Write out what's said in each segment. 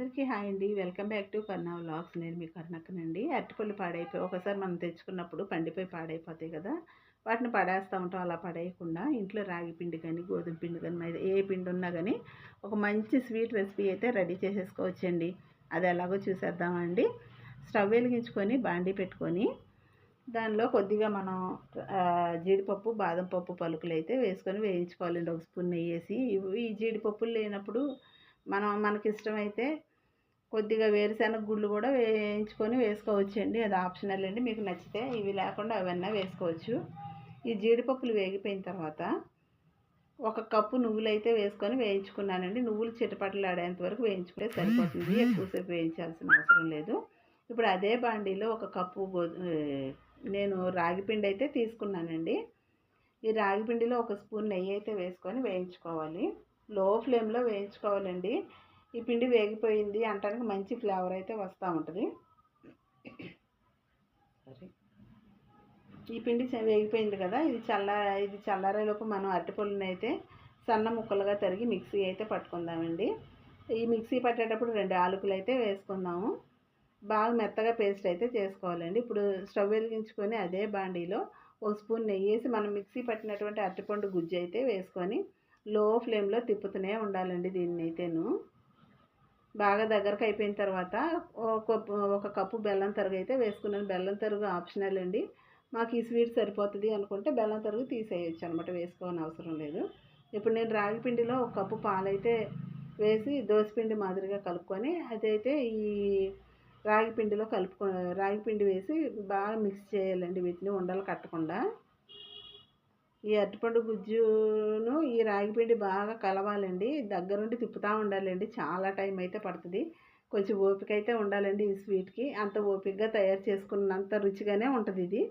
అందరికీ హాయ్ అండి. Welcome back to Karna vlogs. నేను మీ కర్ణక్కనండి. అరటిపళ్ళు పాడైపోయి ఒకసారి మనం తెచ్చుకున్నప్పుడు పండిపోయి పాడైపోతాయి కదా. వాటిని పడేస్తూ ఉంటాం. అలా పడేయకుండా ఇంట్లో రాగి పిండి కానీ గోధుమ పిండి కానీ ఏ పిండి ఉన్నా కానీ ఒక మంచి స్వీట్ రెసిపీ అయితే రెడీ చేసేసుకోవచ్చండి. అది ఎలాగో చూసేద్దామండి. స్టవ్ వెలిగించుకొని బాండీ పెట్టుకొని దానిలో కొద్దిగా మనం జీడిపప్పు బాదం పప్పు పలుకులు అయితే వేసుకొని వేయించుకోవాలండి. ఒక స్పూన్ నెయ్యి వేసి ఈ జీడిపప్పులు లేనప్పుడు మనం మనకి ఇష్టమైతే కొద్దిగా వేరుశెనగ గుళ్ళు కూడా వేయించుకొని వేసుకోవచ్చండి. అది ఆప్షనల్ అండి. మీకు నచ్చితే ఇవి లేకుండా అవన్నీ వేసుకోవచ్చు. ఈ జీడిపప్పులు వేగిపోయిన తర్వాత ఒక కప్పు నువ్వులు అయితే వేసుకొని వేయించుకున్నానండి. నువ్వులు చిటపటలాడేంత వరకు వేయించుకుంటే సరిపోతుంది. ఎక్కువసేపు వేయించాల్సిన అవసరం లేదు. ఇప్పుడు అదే బాండీలో ఒక కప్పు నేను రాగిపిండి అయితే తీసుకున్నానండి. ఈ రాగిపిండిలో ఒక స్పూన్ నెయ్యి అయితే వేసుకొని వేయించుకోవాలి. లో ఫ్లేమ్లో వేయించుకోవాలండి. ఈ పిండి వేగిపోయింది అంటానికి మంచి ఫ్లేవర్ అయితే వస్తూ ఉంటుంది. సరే. ఈ పిండి వేగిపోయింది కదా ఇది చల్ల ఇది చల్లారేలోపు మనం అరటిపళ్ళని అయితే సన్న ముక్కలుగా తరిగి మిక్సీ అయితే పట్టుకుందామండి. ఈ మిక్సీ పట్టేటప్పుడు రెండు ఆలుకులు అయితే వేసుకుందాము. బాగా మెత్తగా పేస్ట్ అయితే చేసుకోవాలండి. ఇప్పుడు స్టవ్ వెలిగించుకొని అదే బాండీలో ఒక స్పూన్ నెయ్యి వేసి మనం మిక్సీ పట్టినటువంటి అరటిపండు గుజ్జు అయితే వేసుకొని లో ఫ్లేమ్లో తిప్పుతూనే ఉండాలండి దీన్ని అయితేను బాగా దగ్గరకు అయిపోయిన తర్వాత ఒక ఒక కప్పు బెల్లం తరుగు అయితే వేసుకున్నాను. బెల్లం తరుగు ఆప్షనల్ అండి. మాకు ఈ స్వీట్ సరిపోతుంది అనుకుంటే బెల్లం తరుగు తీసేయచ్చు అనమాట వేసుకోని అవసరం లేదు. ఇప్పుడు నేను రాగి పిండిలో ఒక కప్పు పాలైతే వేసి దోసపిండి మాదిరిగా కలుపుకొని అదైతే ఈ రాగి పిండిలో కలుపుకో రాగి పిండి వేసి బాగా మిక్స్ చేయాలండి వీటిని ఉండలు కట్టకుండా. ఈ అరటిపండు గుజ్జును ఈ రాగిపిండి బాగా కలవాలండి. దగ్గరుండి తిప్పుతూ ఉండాలండి. చాలా టైం అయితే పడుతుంది. కొంచెం ఓపిక అయితే ఉండాలండి ఈ స్వీట్కి. అంత ఓపికగా తయారు చేసుకున్నంత రుచిగానే ఉంటుంది ఇది.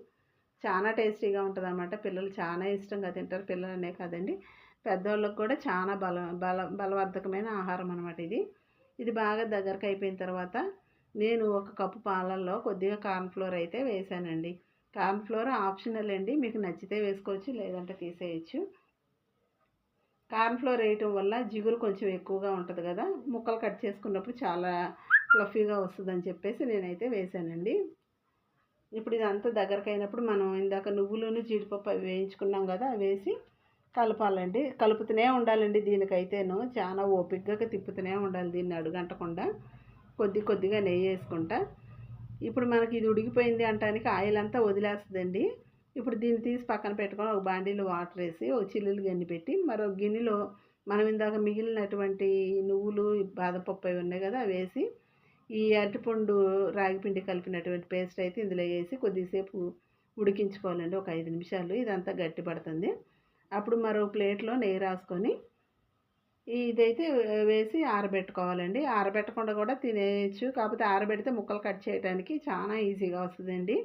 చాలా టేస్టీగా ఉంటుంది అనమాట పిల్లలు చాలా ఇష్టంగా తింటారు. పిల్లలనే కాదండి. పెద్దవాళ్ళకి కూడా చాలా బల బల బలవర్ధకమైన ఆహారం అనమాట ఇది. ఇది బాగా దగ్గరకు అయిపోయిన తర్వాత నేను ఒక కప్పు పాలల్లో కొద్దిగా కార్న్ఫ్లోర్ అయితే వేసానండి. కార్న్ఫ్లోర్ ఆప్షనల్ అండి. మీకు నచ్చితే వేసుకోవచ్చు లేదంటే తీసేయచ్చు. కార్న్ఫ్లోర్ వేయటం వల్ల జిగురు కొంచెం ఎక్కువగా ఉంటుంది కదా. ముక్కలు కట్ చేసుకున్నప్పుడు చాలా ఫ్లఫీగా వస్తుందని చెప్పేసి నేనైతే వేసానండి ఇప్పుడు ఇదంతా దగ్గరకు అయినప్పుడు మనం ఇందాక నువ్వులను జీడిపప్పు అవి వేయించుకున్నాం కదా వేసి కలపాలండి. కలుపుతూనే ఉండాలండి దీనికైతేను. చాలా ఓపికగా తిప్పుతూనే ఉండాలి దీన్ని అడుగంటకుండా. కొద్ది కొద్దిగా నెయ్యి వేసుకుంటా. ఇప్పుడు మనకి ఇది ఉడికిపోయింది అంటానికి ఆయిల్ అంతా వదిలేస్తుందండి. ఇప్పుడు దీన్ని తీసి పక్కన పెట్టుకొని ఒక బాండీలో వాటర్ వేసి ఒక చిల్లులు గిన్నె పెట్టి మరో గిన్నెలో మనం ఇందాక మిగిలినటువంటి నువ్వులు బాదపప్పు అవి ఉన్నాయి కదా అవి వేసి ఈ అరటిపండు రాగిపిండి కలిపినటువంటి పేస్ట్ అయితే ఇందులో వేసి కొద్దిసేపు ఉడికించుకోవాలండి. ఒక ఐదు నిమిషాలు ఇదంతా గట్టి పడుతుంది అప్పుడు మరో ప్లేట్లో నెయ్యి రాసుకొని ఇదైతే వేసి ఆరబెట్టుకోవాలండి. ఆరబెట్టకుండా కూడా తినేయచ్చు. కాకపోతే ఆరబెడితే ముక్కలు కట్ చేయడానికి చాలా ఈజీగా వస్తుందండి.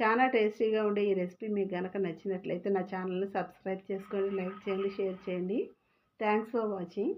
చాలా టేస్టీగా ఉండే ఈ రెసిపీ మీకు కనుక నచ్చినట్లయితే నా ఛానల్ని సబ్స్క్రైబ్ చేసుకోండి లైక్ చేయండి షేర్ చేయండి. Thanks for watching.